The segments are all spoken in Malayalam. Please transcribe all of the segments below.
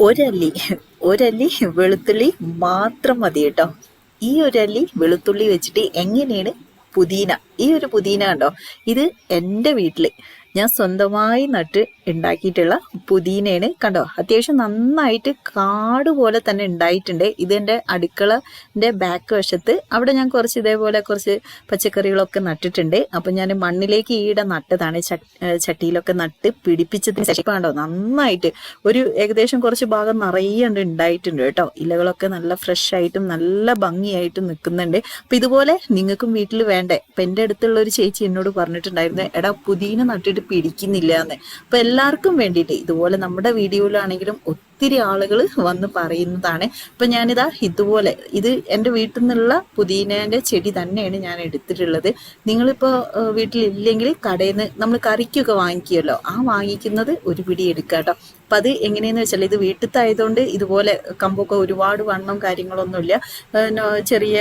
ഒരല്ലി ഒരല്ലി വെളുത്തുള്ളി മാത്രം മതി കേട്ടോ. ഈ ഒരല്ലി വെളുത്തുള്ളി വെച്ചിട്ട് എങ്ങനെയാണ്? പുതിന. ഈ ഒരു പുതിന ഉണ്ടോ ഇത് എന്റെ വീട്ടിൽ ഞാൻ സ്വന്തമായി നട്ട് ഉണ്ടാക്കിയിട്ടുള്ള പുതിനയാണ് കണ്ടോ? അത്യാവശ്യം നന്നായിട്ട് കാട് പോലെ തന്നെ ഉണ്ടായിട്ടുണ്ട്. ഇതെന്റെ അടുക്കളന്റെ ബാക്ക് വശത്ത്. അവിടെ ഞാൻ കുറച്ച് ഇതേപോലെ കുറച്ച് പച്ചക്കറികളൊക്കെ നട്ടിട്ടുണ്ട്. അപ്പം ഞാൻ മണ്ണിലേക്ക് ഈയിടെ നട്ടതാണ്. ചട്ടിയിലൊക്കെ നട്ട് പിടിപ്പിച്ചതിന് ശേഷം കണ്ടോ? നന്നായിട്ട് ഒരു ഏകദേശം കുറച്ച് ഭാഗം നിറയെ ഉണ്ട് ഉണ്ടായിട്ടുണ്ട് കേട്ടോ. ഇലകളൊക്കെ നല്ല ഫ്രഷ് ആയിട്ടും നല്ല ഭംഗിയായിട്ടും നിൽക്കുന്നുണ്ട്. അപ്പം ഇതുപോലെ നിങ്ങൾക്കും വീട്ടിൽ വേണ്ടേ? അപ്പം എന്റെ അടുത്തുള്ള ഒരു ചേച്ചി എന്നോട് പറഞ്ഞിട്ടുണ്ടായിരുന്നു എടാ പുതിന നട്ടിട്ട് പിടിക്കുന്നില്ല എന്ന് അപ്പൊ എല്ലാവർക്കും വേണ്ടിയിട്ട് ഇതുപോലെ നമ്മുടെ വീഡിയോയിലാണെങ്കിലും ഒത്തിരി ആളുകൾ വന്ന് പറയുന്നതാണ്. അപ്പൊ ഞാനിതാ ഇതുപോലെ ഇത് എന്റെ വീട്ടിൽ നിന്നുള്ള പുതിനേന്റെ ചെടി തന്നെയാണ് ഞാൻ എടുത്തിട്ടുള്ളത്. നിങ്ങളിപ്പോൾ വീട്ടിലില്ലെങ്കിൽ കടയിൽ നിന്ന് നമ്മൾ കറിക്കൊക്കെ വാങ്ങിക്കുമല്ലോ ആ വാങ്ങിക്കുന്നത് ഒരു പിടി എടുക്കാം കേട്ടോ അപ്പൊ അത് എങ്ങനെയെന്ന് വെച്ചാൽ ഇത് വീട്ടിലത്തെ ആയതുകൊണ്ട് ഇതുപോലെ കമ്പൊക്കെ ഒരുപാട് വണ്ണം കാര്യങ്ങളൊന്നുമില്ല. ചെറിയ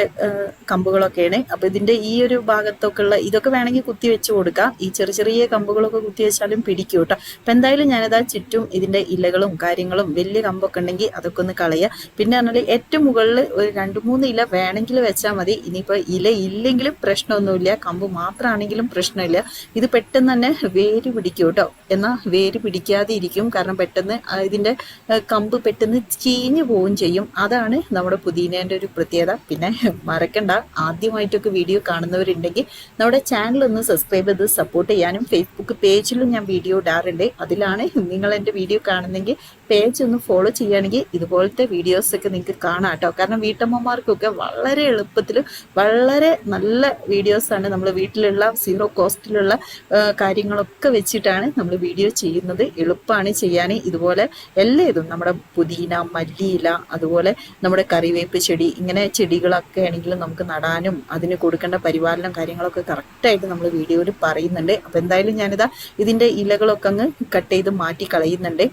കമ്പുകളൊക്കെയാണ്. അപ്പോൾ ഇതിന്റെ ഈ ഒരു ഭാഗത്തൊക്കെ ഉള്ള ഇതൊക്കെ വേണമെങ്കിൽ കുത്തി വെച്ച് കൊടുക്കാം. ഈ ചെറിയ ചെറിയ കമ്പുകളൊക്കെ കുത്തി വെച്ചാലും പിടിക്കും കേട്ടോ. അപ്പം എന്തായാലും ഞാനത് ആ ചുറ്റും ഇതിന്റെ ഇലകളും കാര്യങ്ങളും വലിയ കമ്പൊക്കെ ഉണ്ടെങ്കിൽ അതൊക്കെ ഒന്ന് കളയുക പിന്നെ പറഞ്ഞാൽ ഏറ്റവും മുകളിൽ ഒരു രണ്ട് മൂന്ന് ഇല വേണമെങ്കിൽ വെച്ചാൽ മതി. ഇനിയിപ്പോൾ ഇല ഇല്ലെങ്കിലും പ്രശ്നമൊന്നുമില്ല. കമ്പ് മാത്രമാണെങ്കിലും പ്രശ്നമില്ല. ഇത് പെട്ടെന്ന് തന്നെ വേര് പിടിക്കും കേട്ടോ. എന്നാൽ വേര് പിടിക്കാതെ ഇരിക്കും കാരണം പെട്ടെന്ന് ആ ഇതിന്റെ കമ്പ് പെട്ടെന്ന് ചീഞ്ഞു പോവുകയും ചെയ്യും. അതാണ് നമ്മുടെ പുതിനേന്റെ ഒരു പ്രത്യേകത. പിന്നെ മറക്കണ്ട ആദ്യമായിട്ടൊക്കെ വീഡിയോ കാണുന്നവരുണ്ടെങ്കിൽ നമ്മുടെ ചാനൽ ഒന്ന് സബ്സ്ക്രൈബ് ചെയ്ത് സപ്പോർട്ട് ചെയ്യാനും ഫേസ്ബുക്ക് പേജിലും ഞാൻ വീഡിയോ ഇടാറുണ്ട്. അതിലാണ് നിങ്ങൾ എന്റെ വീഡിയോ കാണുന്നെങ്കിൽ പേജ് ഒന്ന് ഫോളോ ചെയ്യുകയാണെങ്കിൽ ഇതുപോലത്തെ വീഡിയോസൊക്കെ നിങ്ങൾക്ക് കാണാം കേട്ടോ. കാരണം വീട്ടമ്മമാർക്കൊക്കെ വളരെ എളുപ്പത്തിൽ വളരെ നല്ല വീഡിയോസാണ് നമ്മൾ വീട്ടിലുള്ള സീറോ കോസ്റ്റിലുള്ള കാര്യങ്ങളൊക്കെ വെച്ചിട്ടാണ് നമ്മൾ വീഡിയോ ചെയ്യുന്നത്. എളുപ്പമാണ് ചെയ്യാൻ ഇതുപോലെ എല്ലാ ഇതും നമ്മുടെ പുതിന മല്ലിയില അതുപോലെ നമ്മുടെ കറിവേപ്പ് ചെടി ഇങ്ങനെ ചെടികളൊക്കെ ആണെങ്കിലും നമുക്ക് നടാനും അതിന് കൊടുക്കേണ്ട പരിപാലനം കാര്യങ്ങളൊക്കെ കറക്റ്റായിട്ട് നമ്മൾ വീഡിയോയിൽ പറയുന്നുണ്ട്. അപ്പോൾ എന്തായാലും ഞാനിതാ ഇതിന്റെ ഇലകളൊക്കെ അങ്ങ് കട്ട് ചെയ്ത് മാറ്റി കളയുന്നുണ്ട്.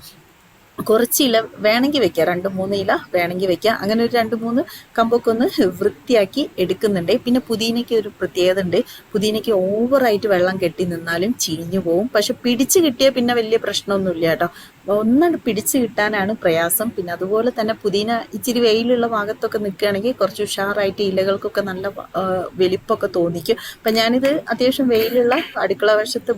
കുറച്ച് ഇല വേണമെങ്കിൽ വെക്കാം. രണ്ട് മൂന്ന് ഇല വേണമെങ്കിൽ വെക്കാം. അങ്ങനെ ഒരു രണ്ട് മൂന്ന് കമ്പൊക്കെ ഒന്ന് വൃത്തിയാക്കി എടുക്കുന്നുണ്ട്. പിന്നെ പുതിനയ്ക്ക് ഒരു പ്രത്യേകത ഉണ്ട്. പുതിനയ്ക്ക് ഓവറായിട്ട് വെള്ളം കെട്ടി നിന്നാലും ചീഞ്ഞു പോവും. പക്ഷെ പിടിച്ചു കിട്ടിയാൽ പിന്നെ വലിയ പ്രശ്നമൊന്നുമില്ല കേട്ടോ. ഒന്നാണ് പിടിച്ച് കിട്ടാനാണ് പ്രയാസം. പിന്നെ അതുപോലെ തന്നെ പുതിന ഇച്ചിരി വെയിലുള്ള ഭാഗത്തൊക്കെ നിൽക്കുകയാണെങ്കിൽ കുറച്ച് ഉഷാറായിട്ട് ഇലകൾക്കൊക്കെ നല്ല വലിപ്പമൊക്കെ തോന്നിക്കും. അപ്പം ഞാനിത് അത്യാവശ്യം വെയിലുള്ള അടുക്കള വശത്ത്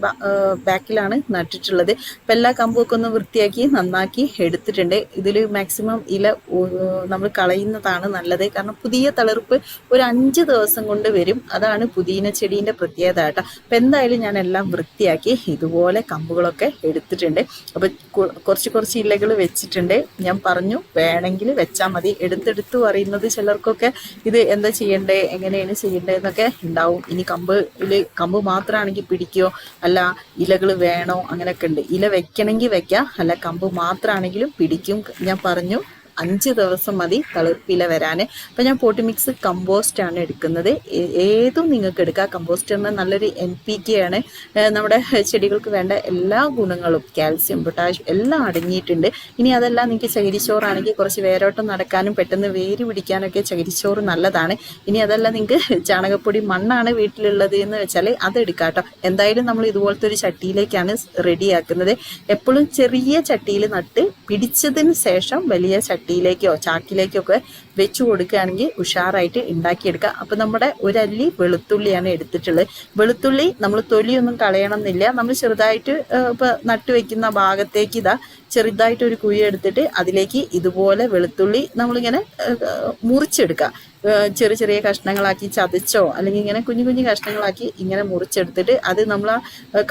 ബാക്കിലാണ് നട്ടിട്ടുള്ളത്. അപ്പം എല്ലാ കമ്പുമൊക്കെ ഒന്ന് വൃത്തിയാക്കി നന്നാക്കി എടുത്തിട്ടുണ്ട്. ഇതിൽ മാക്സിമം ഇല നമ്മൾ കളയുന്നതാണ് നല്ലത്. കാരണം പുതിയ തളിർപ്പ് ഒരു അഞ്ച് ദിവസം കൊണ്ട് വരും. അതാണ് പുതിന ചെടീന്റെ പ്രത്യേകത കേട്ടോ. അപ്പം എന്തായാലും ഞാൻ എല്ലാം വൃത്തിയാക്കി ഇതുപോലെ കമ്പുകളൊക്കെ എടുത്തിട്ടുണ്ട്. അപ്പം കുറച്ച് കുറച്ച് ഇലകൾ വെച്ചിട്ടുണ്ട്. ഞാൻ പറഞ്ഞു വേണമെങ്കിൽ വെച്ചാൽ മതി. എടുത്തെടുത്ത് പറയുന്നത് ചിലർക്കൊക്കെ ഇത് എന്താ ചെയ്യണ്ടേ എങ്ങനെയാണ് ചെയ്യണ്ടേ എന്നൊക്കെ ഉണ്ടാവും. ഇനി കമ്പ് ഇതിൽ കമ്പ് മാത്രമാണെങ്കിൽ പിടിക്കോ അല്ല ഇലകൾ വേണോ അങ്ങനെയൊക്കെ ഉണ്ട്. ഇല വെക്കണമെങ്കിൽ വെക്കാം അല്ല കമ്പ് മാത്രമാണെങ്കിലും പിടിക്കും. ഞാൻ പറഞ്ഞു അഞ്ച് ദിവസം മതി തളിർപ്പില വരാൻ അപ്പം ഞാൻ പോട്ടി മിക്സ് കമ്പോസ്റ്റ് ആണ് എടുക്കുന്നത്. ഏതും നിങ്ങൾക്ക് എടുക്കാം. കമ്പോസ്റ്ററിന് നല്ലൊരു എൻ പി കെ ആണ്. നമ്മുടെ ചെടികൾക്ക് വേണ്ട എല്ലാ ഗുണങ്ങളും കാൽസ്യം പൊട്ടാഷ്യം എല്ലാം അടങ്ങിയിട്ടുണ്ട്. ഇനി അതെല്ലാം നിങ്ങൾക്ക് ചകിരിച്ചോറാണെങ്കിൽ കുറച്ച് വേരോട്ടം നടക്കാനും പെട്ടെന്ന് വേര് പിടിക്കാനൊക്കെ ചകിരിച്ചോറ് നല്ലതാണ്. ഇനി അതല്ല നിങ്ങൾക്ക് ചാണകപ്പൊടി മണ്ണാണ് വീട്ടിലുള്ളത് എന്ന് വെച്ചാൽ അത് എടുക്കാം കേട്ടോ. എന്തായാലും നമ്മൾ ഇതുപോലത്തെ ഒരു ചട്ടിയിലേക്കാണ് റെഡിയാക്കുന്നത് എപ്പോഴും ചെറിയ ചട്ടിയിൽ നട്ട് പിടിച്ചതിന് ശേഷം വലിയ ചട്ടിയിലേക്കോ ചാക്കിലേക്കോ ഒക്കെ വെച്ചു കൊടുക്കുകയാണെങ്കിൽ ഉഷാറായിട്ട് ഉണ്ടാക്കിയെടുക്കുക അപ്പം നമ്മുടെ ഒരല്ലി വെളുത്തുള്ളിയാണ് എടുത്തിട്ടുള്ളത്. വെളുത്തുള്ളി നമ്മൾ തൊലിയൊന്നും കളയണമെന്നില്ല. നമ്മൾ ചെറുതായിട്ട് ഇപ്പോൾ നട്ടുവെക്കുന്ന നട്ടു വെക്കുന്ന ഭാഗത്തേക്ക് ഇതാ ചെറുതായിട്ട് ഒരു കുഴി എടുത്തിട്ട് അതിലേക്ക് ഇതുപോലെ വെളുത്തുള്ളി നമ്മളിങ്ങനെ മുറിച്ചെടുക്കുക ചെറിയ ചെറിയ കഷ്ണങ്ങളാക്കി ചതച്ചോ അല്ലെങ്കിൽ ഇങ്ങനെ കുഞ്ഞു കുഞ്ഞു കഷ്ണങ്ങളാക്കി ഇങ്ങനെ മുറിച്ചെടുത്തിട്ട് അത് നമ്മൾ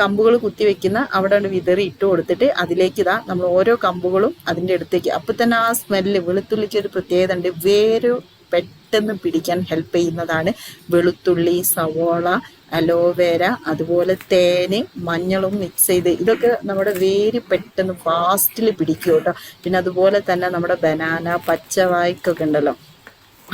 കമ്പുകൾ കുത്തി വെക്കുന്ന അവിടെ വിതറി ഇട്ട് കൊടുത്തിട്ട് അതിലേക്ക് ഇതാ നമ്മൾ ഓരോ കമ്പുകളും അതിന്റെ അടുത്തേക്ക്. അപ്പം തന്നെ ആ സ്മെല്ല് വെളുത്തുള്ളിക്ക് ഒരു പ്രത്യേകത ഉണ്ട്. വേര് പെട്ടെന്ന് പിടിക്കാൻ ഹെൽപ്പ് ചെയ്യുന്നതാണ് വെളുത്തുള്ളി സവോള അലോവേര അതുപോലെ തേന് മഞ്ഞളും മിക്സ് ചെയ്ത് ഇതൊക്കെ നമ്മുടെ വേര് പെട്ടെന്ന് ഫാസ്റ്റിൽ പിടിക്കും കേട്ടോ. പിന്നെ അതുപോലെ തന്നെ നമ്മുടെ ബനാന പച്ചവായ്ക്കൊക്കെ ഉണ്ടല്ലോ.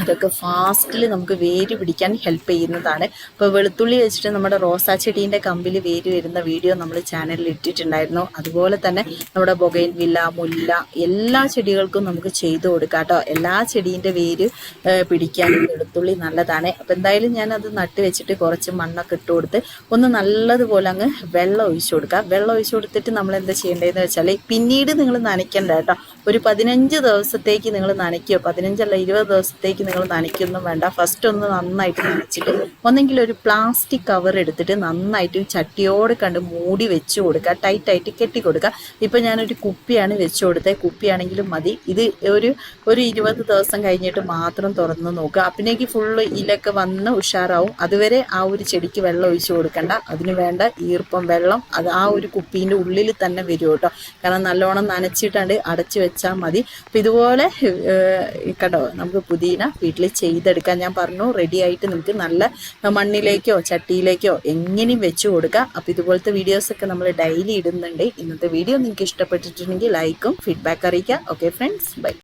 അതൊക്കെ ഫാസ്റ്റിൽ നമുക്ക് വേര് പിടിക്കാൻ ഹെൽപ്പ് ചെയ്യുന്നതാണ്. അപ്പോൾ വെളുത്തുള്ളി വെച്ചിട്ട് നമ്മുടെ റോസാ ചെടീന്റെ കമ്പിൽ വേര് വരുന്ന വീഡിയോ നമ്മൾ ചാനലിൽ ഇട്ടിട്ടുണ്ടായിരുന്നു. അതുപോലെ തന്നെ നമ്മുടെ ബൊഗൈൻ വില്ല മുല്ല എല്ലാ ചെടികൾക്കും നമുക്ക് ചെയ്തു കൊടുക്കാം കേട്ടോ എല്ലാ ചെടീന്റെ വേര് പിടിക്കാൻ വെളുത്തുള്ളി നല്ലതാണ്. അപ്പോൾ എന്തായാലും ഞാനത് നട്ട് വെച്ചിട്ട് കുറച്ച് മണ്ണൊക്കെ ഇട്ട് കൊടുത്ത് ഒന്ന് നല്ലതുപോലെ അങ്ങ് വെള്ളം ഒഴിച്ചു കൊടുക്കുക വെള്ളം ഒഴിച്ചു കൊടുത്തിട്ട് നമ്മൾ എന്താ ചെയ്യേണ്ടതെന്ന് വെച്ചാൽ പിന്നീട് നിങ്ങൾ നനയ്ക്കണ്ട കേട്ടോ ഒരു പതിനഞ്ച് ദിവസത്തേക്ക് നിങ്ങൾ നനയ്ക്കുക. പതിനഞ്ചല്ല ഇരുപത് ദിവസത്തേക്ക് നിങ്ങൾ നനയ്ക്കൊന്നും വേണ്ട. ഫസ്റ്റ് ഒന്ന് നന്നായിട്ട് നനച്ചിട്ട് ഒന്നെങ്കിൽ ഒരു പ്ലാസ്റ്റിക് കവർ എടുത്തിട്ട് നന്നായിട്ട് ചട്ടിയോട് കണ്ട് മൂടി വെച്ച് കൊടുക്കുക. ടൈറ്റായിട്ട് കെട്ടി കൊടുക്കുക. ഇപ്പം ഞാനൊരു കുപ്പിയാണ് വെച്ച് കൊടുത്തത്. കുപ്പിയാണെങ്കിലും മതി. ഇത് ഒരു ഒരു ഇരുപത് ദിവസം കഴിഞ്ഞിട്ട് മാത്രം തുറന്ന് നോക്കുക. അപ്പിനേക്ക് ഫുള്ള് ഇലൊക്കെ വന്ന് ഉഷാറാവും. അതുവരെ ആ ഒരു ചെടിക്ക് വെള്ളം ഒഴിച്ച് കൊടുക്കണ്ട. അതിന് വേണ്ട ഈർപ്പം വെള്ളം. അത് ആ ഒരു കുപ്പീന്റെ ഉള്ളിൽ തന്നെ വരും കേട്ടോ. കാരണം നല്ലോണം നനച്ചിട്ടാണ്ട് അടച്ചു വെച്ചാൽ മതി. അപ്പം ഇതുപോലെ കണ്ടോ നമുക്ക് പുതിന വീട്ടിൽ ചെയ്തെടുക്കാൻ ഞാൻ പറഞ്ഞു. റെഡി ആയിട്ട് നിങ്ങൾക്ക് നല്ല മണ്ണിലേക്കോ ചട്ടിയിലേക്കോ എങ്ങനെയും വെച്ച് കൊടുക്കാം. അപ്പോൾ ഇതുപോലത്തെ വീഡിയോസൊക്കെ നമ്മൾ ഡെയിലി ഇടുന്നുണ്ട്. ഇന്നത്തെ വീഡിയോ നിങ്ങൾക്ക് ഇഷ്ടപ്പെട്ടിട്ടുണ്ടെങ്കിൽ ലൈക്കും ഫീഡ്ബാക്ക് അറിയിക്കുക. Okay friends bye